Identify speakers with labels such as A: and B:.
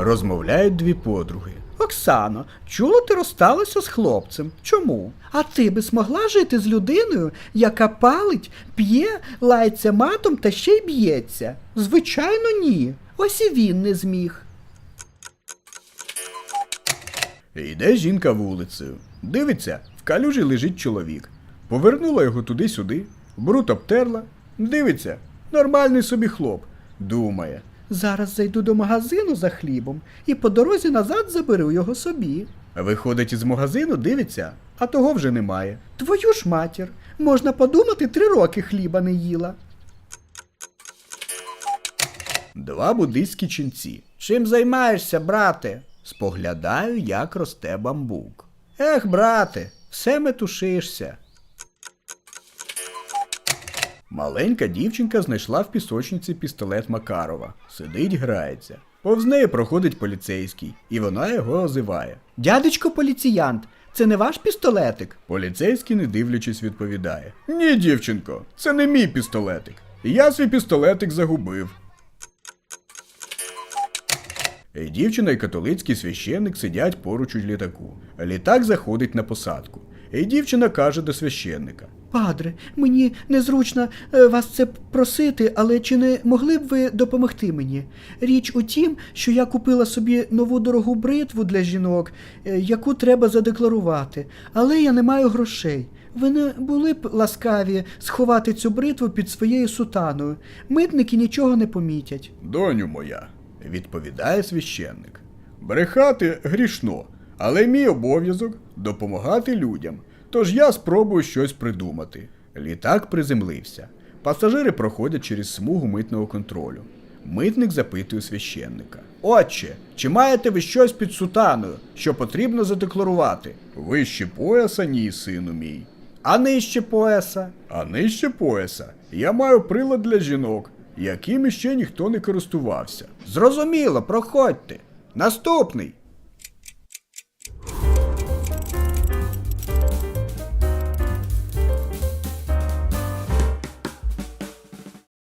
A: Розмовляють дві подруги. Оксано, чула ти розсталася з хлопцем. Чому? А ти би змогла жити з людиною, яка палить, п'є, лається матом та ще й б'ється? Звичайно, ні. Ось і він не зміг. Йде жінка вулицею. Дивиться, в калюжі лежить чоловік. Повернула його туди-сюди, бруд обтерла. Дивиться, нормальний собі хлоп. Думає. Зараз зайду до магазину за хлібом і по дорозі назад заберу його собі. Виходить із магазину, дивиться, а того вже немає. Твою ж матір, можна подумати, три роки хліба не їла. Два буддийські ченці. Чим займаєшся, брате? Споглядаю, як росте бамбук. Ех, брате, все метушишся. Маленька дівчинка знайшла в пісочниці пістолет Макарова. Сидить, грається. Повз неї проходить поліцейський, і вона його озиває. Дядечко поліціянт, це не ваш пістолетик? Поліцейський, не дивлячись, відповідає: Ні, дівчинко, це не мій пістолетик. Я свій пістолетик загубив. Дівчина і католицький священник сидять поруч у літаку. Літак заходить на посадку. І дівчина каже до священника: Падре, мені незручно е, вас це просити, але чи не могли б ви допомогти мені? Річ у тім, що я купила собі нову дорогу бритву для жінок, е, яку треба задекларувати, але я не маю грошей. Ви не були б ласкаві сховати цю бритву під своєю сутаною. Митники нічого не помітять. Доню моя, відповідає священник. Брехати грішно, але мій обов'язок допомагати людям. Тож я спробую щось придумати. Літак приземлився. Пасажири проходять через смугу митного контролю. Митник запитує священника. Отче, чи маєте ви щось під сутаною, що потрібно задекларувати? Вище пояса, ні, сину мій. А нижче пояса? А нижче пояса я маю прилад для жінок, яким іще ніхто не користувався. Зрозуміло, проходьте. Наступний.